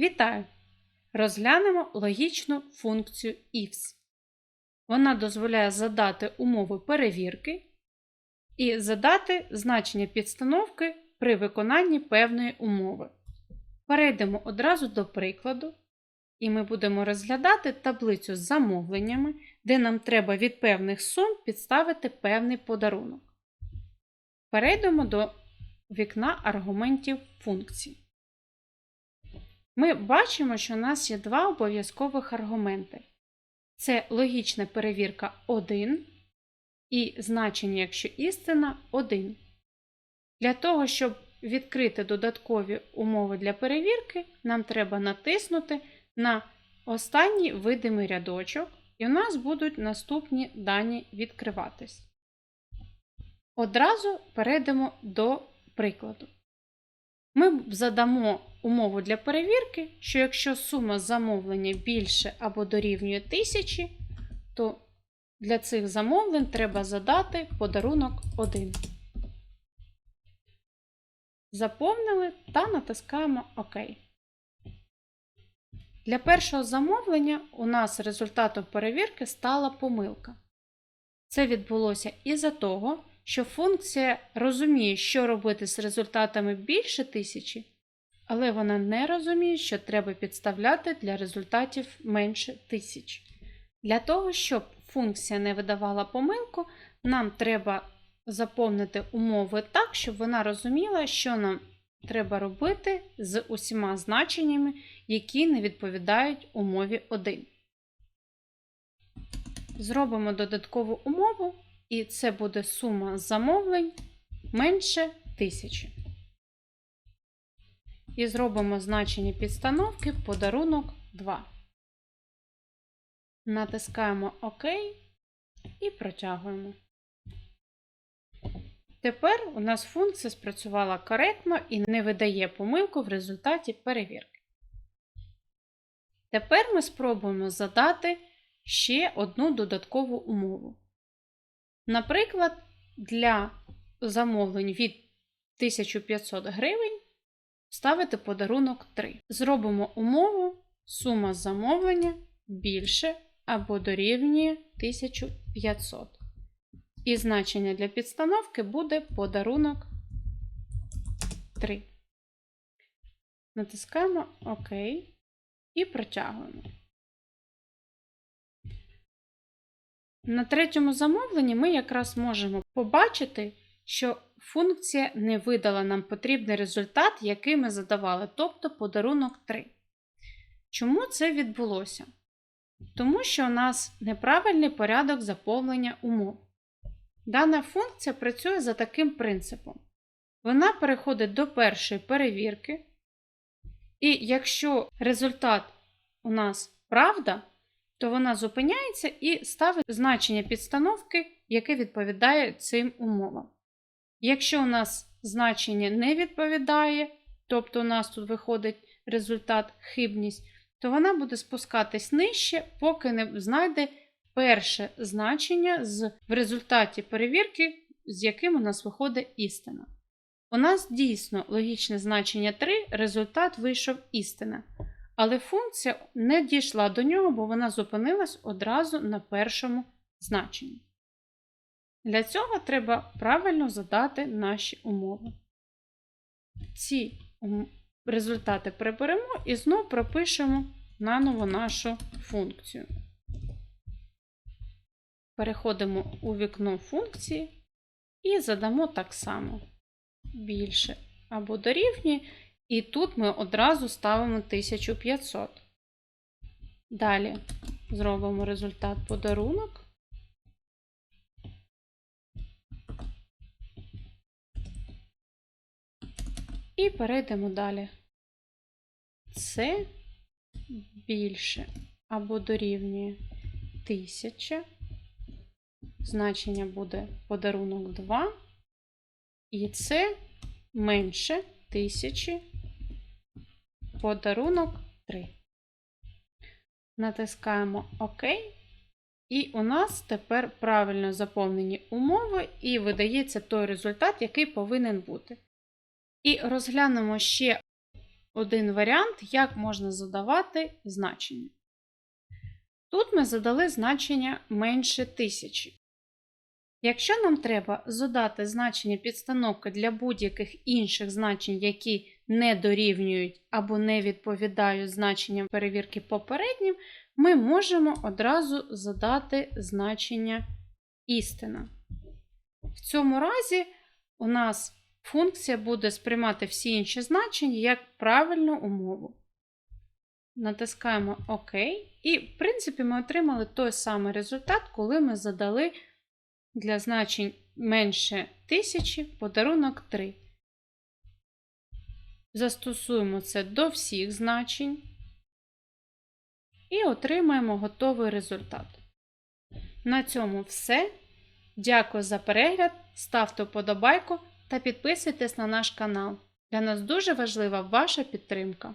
Вітаю! Розглянемо логічну функцію ifs. Вона дозволяє задати умови перевірки і задати значення підстановки при виконанні певної умови. Перейдемо одразу до прикладу, і ми будемо розглядати таблицю з замовленнями, де нам треба від певних сум підставити певний подарунок. Перейдемо до вікна аргументів функції. Ми бачимо, що у нас є два обов'язкових аргументи. Це логічна перевірка 1 і значення, якщо істина 1. Для того, щоб відкрити додаткові умови для перевірки, нам треба натиснути на останній видимий рядочок, і у нас будуть наступні дані відкриватись. Одразу перейдемо до прикладу. Ми задамо умову для перевірки, що якщо сума замовлення більше або дорівнює 1000, то для цих замовлень треба задати подарунок 1. Заповнили та натискаємо ОК. Для першого замовлення у нас результатом перевірки стала помилка. Це відбулося із-за того, що функція розуміє, що робити з результатами більше тисячі, але вона не розуміє, що треба підставляти для результатів менше тисяч. Для того, щоб функція не видавала помилку, нам треба заповнити умови так, щоб вона розуміла, що нам треба робити з усіма значеннями, які не відповідають умові 1. Зробимо додаткову умову, і це буде сума замовлень менше 1000. І зробимо значення підстановки подарунок 2. Натискаємо ОК і протягуємо. Тепер у нас функція спрацювала коректно і не видає помилку в результаті перевірки. Тепер ми спробуємо задати ще одну додаткову умову. Наприклад, для замовлень від 1500 гривень ставити подарунок 3. Зробимо умову сума замовлення більше або дорівнює 1500. І значення для підстановки буде подарунок 3. Натискаємо ОК і протягуємо. На третьому замовленні ми якраз можемо побачити, що функція не видала нам потрібний результат, який ми задавали, тобто подарунок 3. Чому це відбулося? Тому що у нас неправильний порядок заповнення умов. Дана функція працює за таким принципом. Вона переходить до першої перевірки, і якщо результат у нас правда, то вона зупиняється і ставить значення підстановки, яке відповідає цим умовам. Якщо у нас значення не відповідає, тобто у нас тут виходить результат хибність, то вона буде спускатись нижче, поки не знайде перше значення з, в результаті перевірки, з яким у нас виходить істина. У нас дійсно логічне значення 3, результат вийшов істина. Але функція не дійшла до нього, бо вона зупинилась одразу на першому значенні. Для цього треба правильно задати наші умови. Ці результати приберемо і знову пропишемо наново нашу функцію. Переходимо у вікно функції і задамо так само більше або дорівнює. І тут ми одразу ставимо 1500. Далі зробимо результат подарунок. І перейдемо далі. Це більше або дорівнює 1000. Значення буде подарунок 2. І це менше 1000 подарунок 3. Натискаємо ОК. І у нас тепер правильно заповнені умови, і видається той результат, який повинен бути. І розглянемо ще один варіант, як можна задавати значення. Тут ми задали значення менше тисячі. Якщо нам треба задати значення підстановки для будь-яких інших значень, які не дорівнюють або не відповідають значенням перевірки попереднім, ми можемо одразу задати значення істина. В цьому разі у нас функція буде сприймати всі інші значення як правильну умову. Натискаємо ОК, і, в принципі, ми отримали той самий результат, коли ми задали для значень менше 1000 подарунок 3. Застосуємо це до всіх значень і отримаємо готовий результат. На цьому все. Дякую за перегляд, ставте вподобайку та підписуйтесь на наш канал. Для нас дуже важлива ваша підтримка.